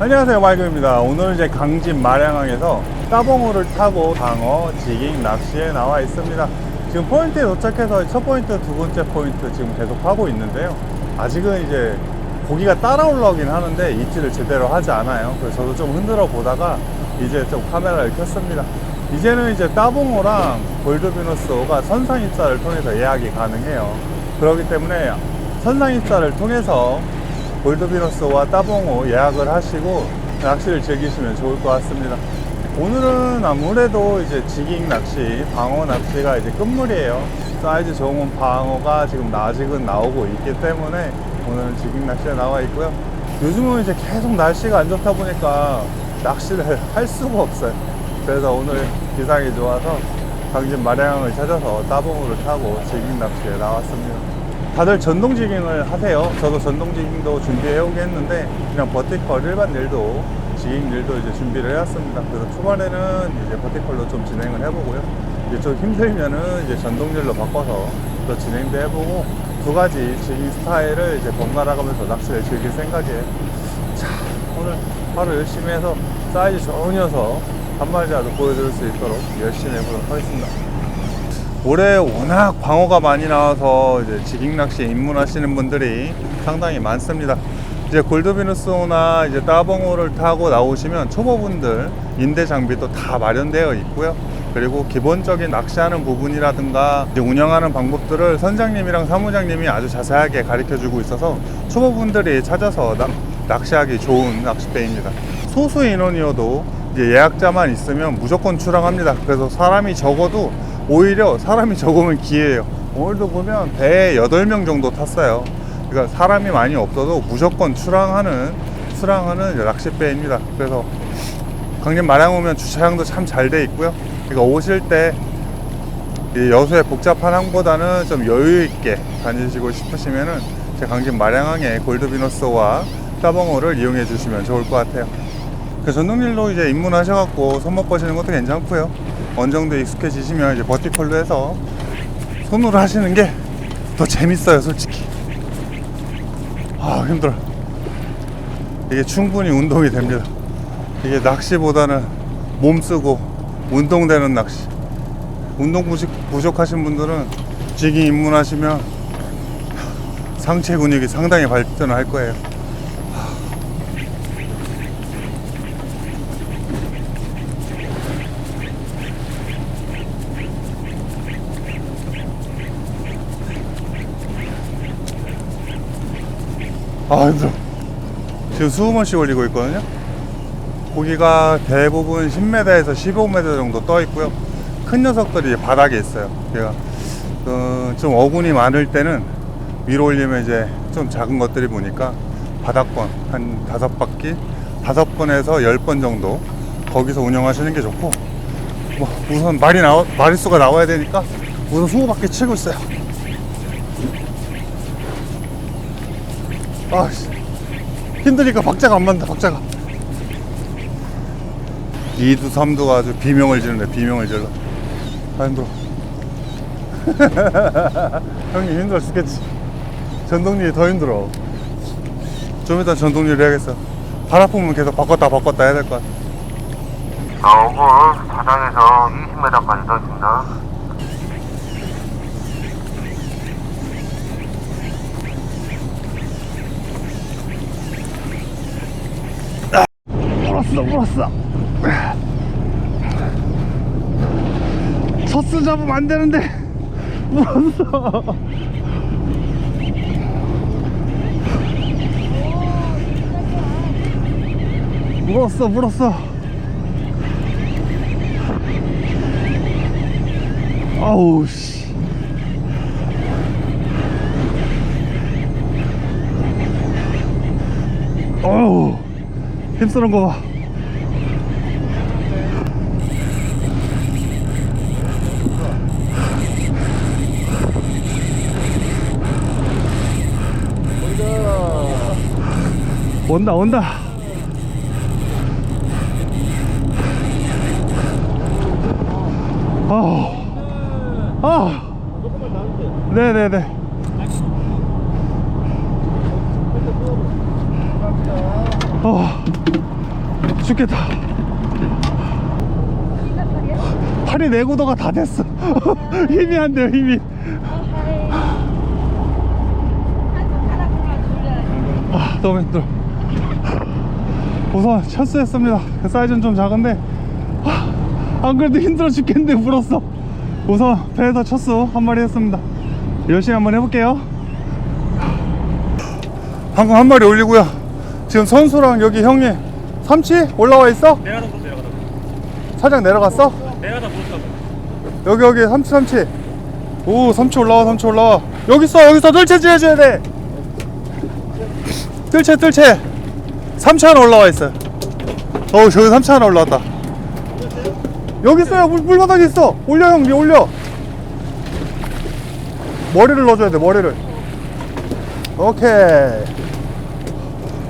안녕하세요 마이크입니다. 오늘 이제 강진 마량항에서 따봉호를 타고 방어, 지깅, 낚시에 나와 있습니다. 지금 포인트에 도착해서 첫 포인트, 두 번째 포인트 지금 계속 하고 있는데요. 아직은 이제 고기가 따라 올라오긴 하는데 입질을 제대로 하지 않아요. 그래서 저도 좀 흔들어 보다가 이제 좀 카메라를 켰습니다. 이제는 이제 따봉호랑 골드비너스호가 선상 입사를 통해서 예약이 가능해요. 그렇기 때문에 선상 입사를 통해서 골드비너스와 따봉호 예약을 하시고 낚시를 즐기시면 좋을 것 같습니다. 오늘은 아무래도 이제 지깅 낚시, 방어 낚시가 이제 끝물이에요. 사이즈 좋은 방어가 지금 아직은 나오고 있기 때문에 오늘은 지깅 낚시에 나와 있고요. 요즘은 이제 계속 날씨가 안 좋다 보니까 낚시를 할 수가 없어요. 그래서 오늘 기상이 좋아서 강진 마량을 찾아서 따봉호를 타고 지깅 낚시에 나왔습니다. 다들 전동 지깅을 하세요. 저도 전동 지깅도 준비해 오긴 했는데 그냥 버티컬 일반 일도 지깅 일도 이제 준비를 해왔습니다. 그래서 초반에는 이제 버티컬로 좀 진행을 해보고요. 이제 좀 힘들면은 이제 전동 일로 바꿔서 또 진행도 해보고 두 가지 지깅 스타일을 이제 번갈아 가면서 낚시를 즐길 생각이에요. 자, 오늘 하루 열심히 해서 사이즈 좋은 녀석 한 마리라도 보여드릴 수 있도록 열심히 해보도록 하겠습니다. 올해 워낙 광어가 많이 나와서 이제 지깅 낚시에 입문하시는 분들이 상당히 많습니다. 이제 골드비누스나 이제 따봉호를 타고 나오시면 초보분들 인대 장비도 다 마련되어 있고요. 그리고 기본적인 낚시하는 부분이라든가 운영하는 방법들을 선장님이랑 사무장님이 아주 자세하게 가르쳐 주고 있어서 초보분들이 찾아서 낚- 낚시하기 좋은 낚싯대입니다. 소수 인원이어도 예약자만 있으면 무조건 출항합니다. 그래서 사람이 적어도 오히려 사람이 적으면 기회예요. 오늘도 보면 배에 8명 정도 탔어요. 그러니까 사람이 많이 없어도 무조건 출항하는 출항하는 이제 낚싯배입니다. 그래서 강림 마량 오면 주차장도 참 잘 돼 있고요. 그러니까 오실 때이 여수의 복잡한 항보다는 좀 여유 있게 다니시고 싶으시면은 제 강진 마량항의 골드비너스와 따봉호를 이용해 주시면 좋을 것 같아요. 그 전동일로 이제 입문하셔갖고 손목 버시는 것도 괜찮고요. 어느 정도 익숙해지시면 이제 버티컬로 해서 손으로 하시는 게 더 재밌어요, 솔직히. 아, 힘들어. 이게 충분히 운동이 됩니다. 이게 낚시보다는 몸 쓰고 운동되는 낚시. 운동 부족, 부족하신 분들은 지기 입문하시면 상체 근육이 상당히 발전할 거예요. 아 힘들어. 지금 20번씩 올리고 있거든요. 고기가 대부분 10m에서 15m 정도 떠 있고요. 큰 녀석들이 바닥에 있어요. 제가 어, 좀 어군이 많을 때는 위로 올리면 이제 좀 작은 것들이 보니까 바닥권 한 다섯 바퀴 다섯 번에서 열 번 정도 거기서 운영하시는 게 좋고 뭐 우선 말이 나와 마리수가 나와야 되니까 우선 20바퀴 치고 있어요 아씨. 힘드니까 박자가 안 맞는다 박자가. 2두 3두가 아주 비명을 지르네 비명을 질러 아 힘들어 형님 힘들어 죽겠지. 전동일이 더 힘들어. 좀 이따 전동일 해야겠어. 발 아프면 계속 바꿨다 바꿨다 해야 될 것 같아. 자, 5분 자장에서 20m까지 더 있습니다. 물었어 물었어 첫수 잡으면 안 되는데. 물었어. 물었어 물었어. 아우 씨. 어우 힘쓰는 거 봐. 온다 온다 아, 아, 네네네. 어, 죽겠다. 팔이 내구도가 다 됐어. 힘이 안 돼요, 힘이. 아, 너무 힘들어. 우선 철수했습니다. 그 사이즈는 좀 작은데, 아, 안 그래도 힘들어 죽겠는데 물었어. 우선 배에서 철수 한 마리 했습니다. 열심히 한번 해볼게요. 방금 한 마리 올리고요. 지금 선수랑 여기 형님 삼치 올라와 있어? 내가 다 보고 내려가다. 사장 내려갔어? 내가 다 보고 여기 여기 삼치 삼치 오 삼치 올라와 삼치 올라와 여기 있어 여기 있어 뜰채 지어줘야 돼 뜰채 뜰채 삼치 하나 올라와 있어요. 어우 저기 삼치 하나 올라왔다. 여기 있어요. 물, 물바닥에 있어. 올려 형 위에 올려. 머리를 넣어줘야 돼 머리를. 오케이.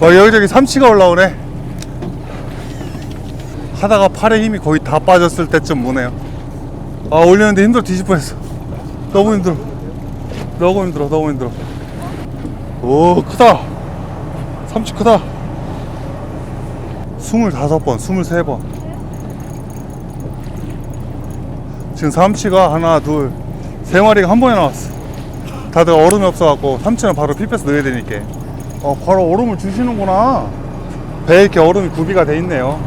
와 여기저기 삼치가 올라오네. 하다가 팔에 힘이 거의 다 빠졌을 때쯤 무네요. 아 올리는데 힘들어 뒤질 뻔했어. 너무 힘들어. 너무 힘들어 너무 힘들어. 오 크다. 삼치 크다 25번 23번. 지금 삼치가 하나 둘 세 마리가 한 번에 나왔어. 다들 얼음이 없어갖고 삼치는 바로 필패스 넣어야 되니까. 어 바로 얼음을 주시는구나. 배에 이렇게 얼음이 구비가 돼 있네요.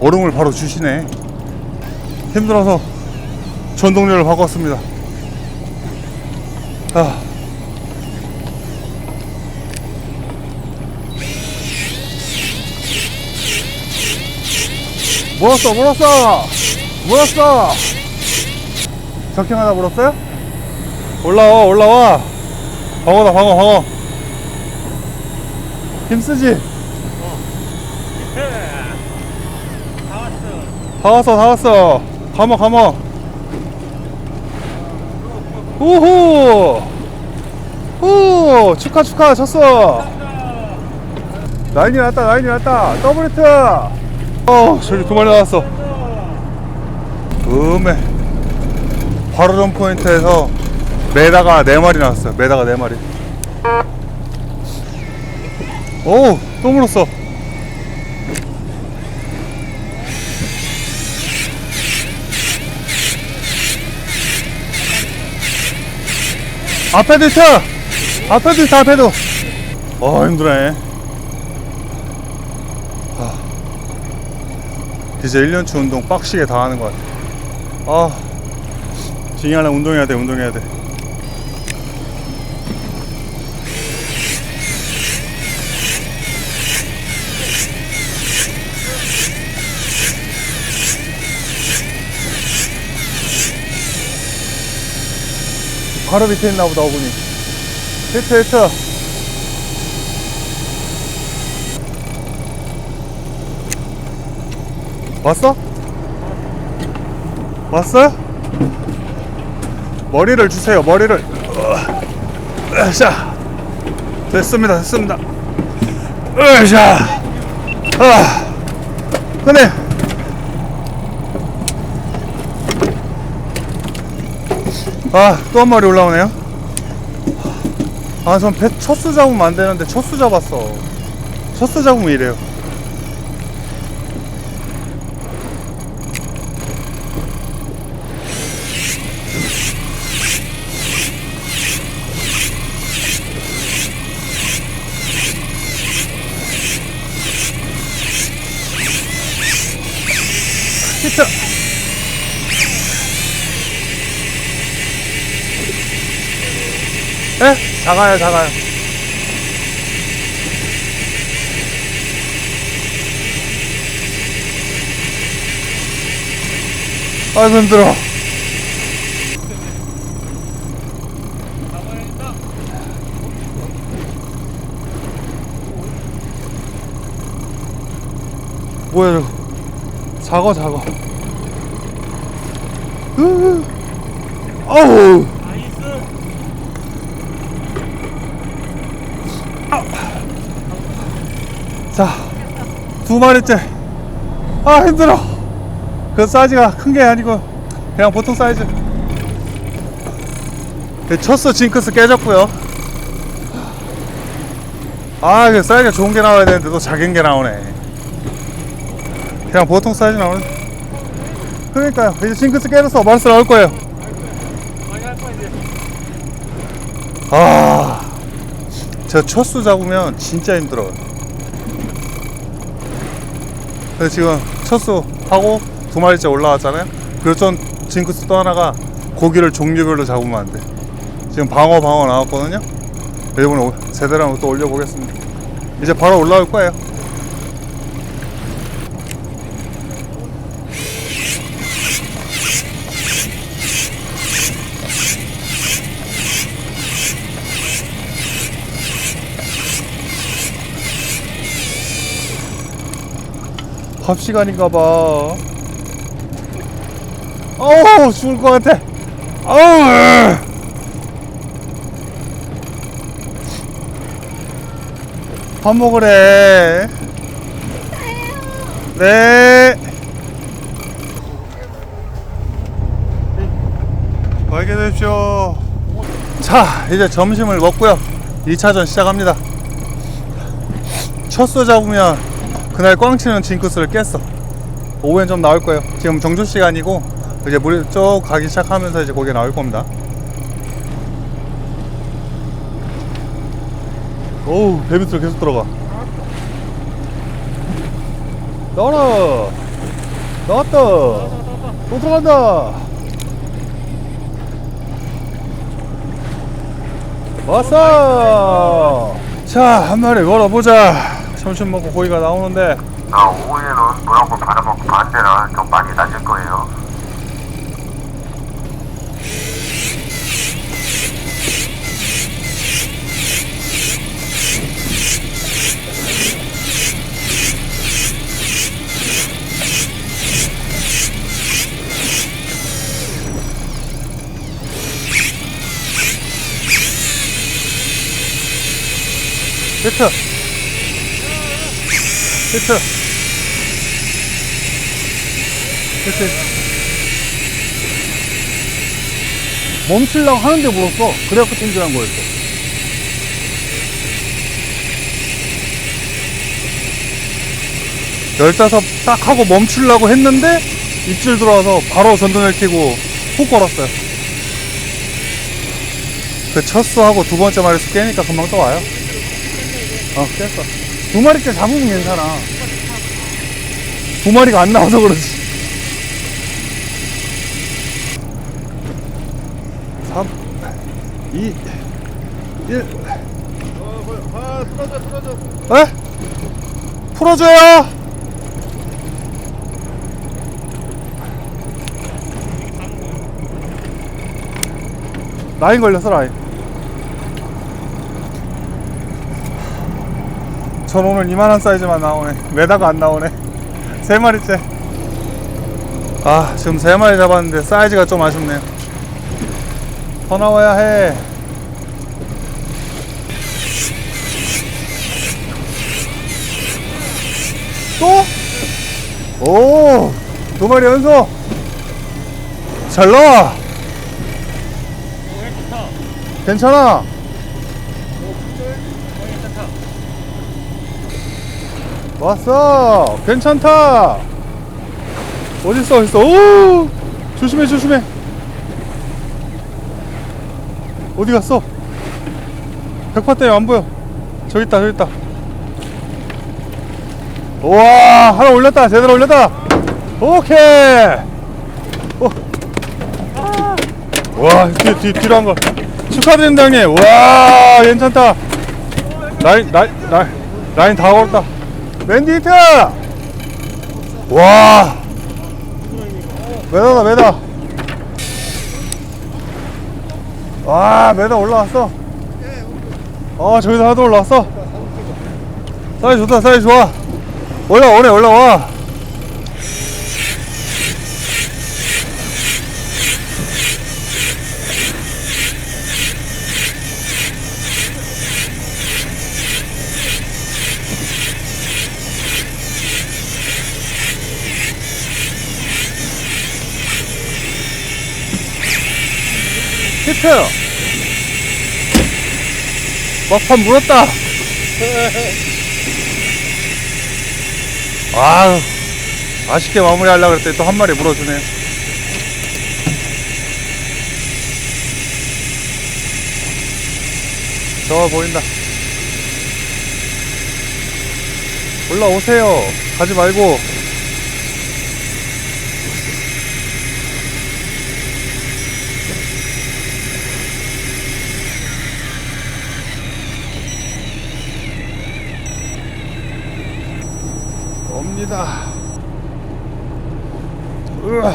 얼음을 바로 주시네. 힘들어서 전동료를 바꿨습니다. 아. 물었어, 물었어! 물었어! 적킹 하나 물었어요? 올라와, 올라와! 방어다, 방어, 방어! 힘쓰지? 다 왔어. 다 왔어, 다 왔어! 감어, 감어! 우후! 후! 축하, 축하, 쳤어! 라인이 났다, 라인이 났다! 더블 히트! 어, 저기 두 마리 나왔어. 음에. 바로 전 포인트에서 메다가 네 마리 나왔어요. 메다가 네 마리. 오, 또 물었어. 앞에도 있어! 앞에도 있어, 앞에도! 어, 힘드네. 이제 1년치 운동 빡시게 다 하는 것 같아. 아, 징하려 운동해야 돼, 운동해야 돼. 바로 밑에 있나 보다, 어분이. 히트, 히트. 왔어? 왔어요? 머리를 주세요, 머리를. 어, 자, 됐습니다, 됐습니다. 으쌰. 아, 그네. 아, 또 한 마리 올라오네요. 아, 전배 첫수 잡으면 안 되는데 첫수 잡았어. 첫수 잡으면 이래요. 작아요, 작아요. 아이고, 힘들어. 뭐야, 저거. 작어, 작어. 으, 어우. 나이스. 자, 두 마리째. 아, 힘들어. 그 사이즈가 큰 게 아니고, 그냥 보통 사이즈. 네, 첫수 징크스 깨졌고요. 아, 그 사이즈가 좋은 게 나와야 되는데 또 작은 게 나오네. 그냥 보통 사이즈 나오는. 그러니까요. 이제 징크스 깨졌어. 마르스 나올 거예요. 많이 할 거야 이제. 아, 저 첫수 잡으면 진짜 힘들어요. 그래서 지금 첫수 하고 두 마리째 올라왔잖아요. 그리고 전 징크스 또 하나가 고기를 종류별로 잡으면 안 돼. 지금 방어 방어 나왔거든요. 오- 제대로 한번 또 올려보겠습니다. 이제 바로 올라올 거예요. 밥 시간인가 봐. 어우, 죽을 것 같아. 어우. 밥 먹으래. 네. 맛있게 드십시오. 자, 이제 점심을 먹고요. 2차전 시작합니다. 첫수 잡으면 그날 꽝치는 징크스를 깼어. 오후엔 좀 나올 거예요. 지금 정조 시간이고 이제 물이 쭉 가기 시작하면서 이제 거기에 나올 겁니다. 오우 배 밑으로 계속 들어가. 나와라. 나왔다. 또 들어간다. 왔어. 자 한 마리 걸어보자. 점심 먹고 고기가 나오는데 아, 오후에는 물한번 받아먹고 반대라 좀 많이 낮을 거예요. 히트 히트 히트 멈추려고 하는데 물었어. 그래갖고 찜질한 거였어. 열다섯 딱 하고 멈추려고 했는데 입질 들어와서 바로 전등을 켜고 훅 걸었어요. 그 첫 수하고 두 번째 마리수 깨니까 금방 또 와요. 어, 깼어. 두 마리째 잡으면 괜찮아. 두 마리가 안 나와서 그러지. 3, 2, 1. 아 풀어줘 풀어줘. 에? 풀어줘요! 라인 걸렸어, 라인. 전 오늘 이만한 사이즈만 나오네. 메다가 안 나오네. 세 마리째. 아, 지금 세 마리 잡았는데 사이즈가 좀 아쉽네요. 더 나와야 해. 또? 오, 두 마리 연속. 잘 나와. 괜찮아. 왔어. 괜찮다. 어딨어, 어딨어. 오! 조심해, 조심해. 어디 갔어? 백파 때문에 안 보여. 저기 있다, 저기 있다. 우와, 하나 올렸다. 제대로 올렸다. 오케이. 오. 와, 뒤, 뒤, 뒤로 한 거. 축하드립니다, 형님. 와, 괜찮다. 라인, 라인, 라인, 라인 다 걸었다. 맨디 히트! 와! 메다다, 메다. 와, 메다 올라왔어. 아, 저기서 하나도 올라왔어. 사이즈 좋다, 사이즈 좋아. 올라오네, 올라와. 히트! 막판 물었다! 아유, 맛있게 마무리하려고 그랬더니 또 한 마리 물어주네요. 저 보인다. 올라오세요. 가지 말고. 옵니다. 으아.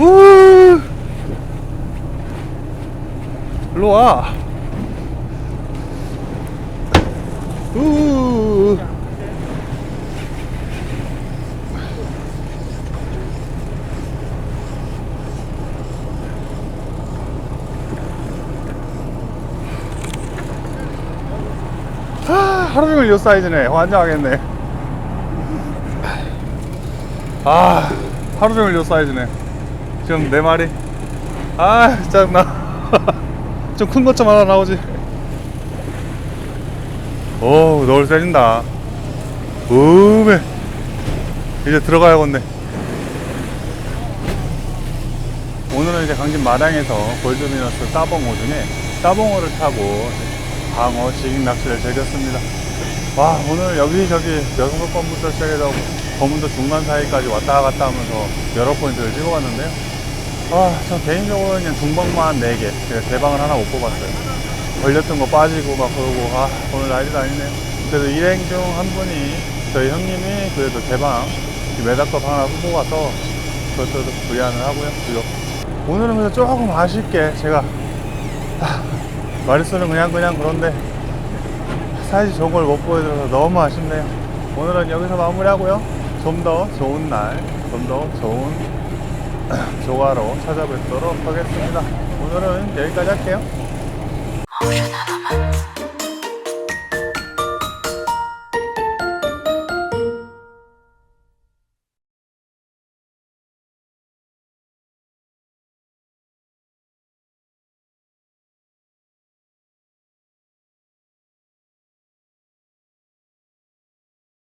우. 일로 와. 우. 아, 하루 종일 요 사이즈네. 환장하겠네. 아, 하루 종일 요 사이즈네. 지금 네 마리. 아, 짜증나. 좀 큰 것 좀 하나 나오지. 오, 너울 세진다. 음에. 이제 들어가야겠네. 오늘은 이제 강진 마당에서 골드미너스 따봉호 중에 따봉호를 타고 방어 지깅 낚시를 즐겼습니다. 와 오늘 여기저기 여성도 건부터 시작해서 검은도 중간 사이까지 왔다 갔다 하면서 여러 포인트를 찍어봤는데요. 아, 저 개인적으로 그냥 중방만 4개, 제가 대방을 하나 못 뽑았어요. 걸렸던 거 빠지고 막 그러고, 아, 오늘 난리도 아니네요. 그래도 일행 중 한 분이, 저희 형님이 그래도 대방 메다컵 하나 뽑아서 그것도 부리안을 하고요. 그리고 오늘은 그래서 조금 아쉽게 제가 아, 마리수는 그냥 그냥 그런데 사이즈 좋은 걸못 보여드려서 너무 아쉽네요. 오늘은 여기서 마무리하고요. 좀 더 좋은 날, 좀 더 좋은 조가로 찾아뵙도록 하겠습니다. 오늘은 여기까지 할게요.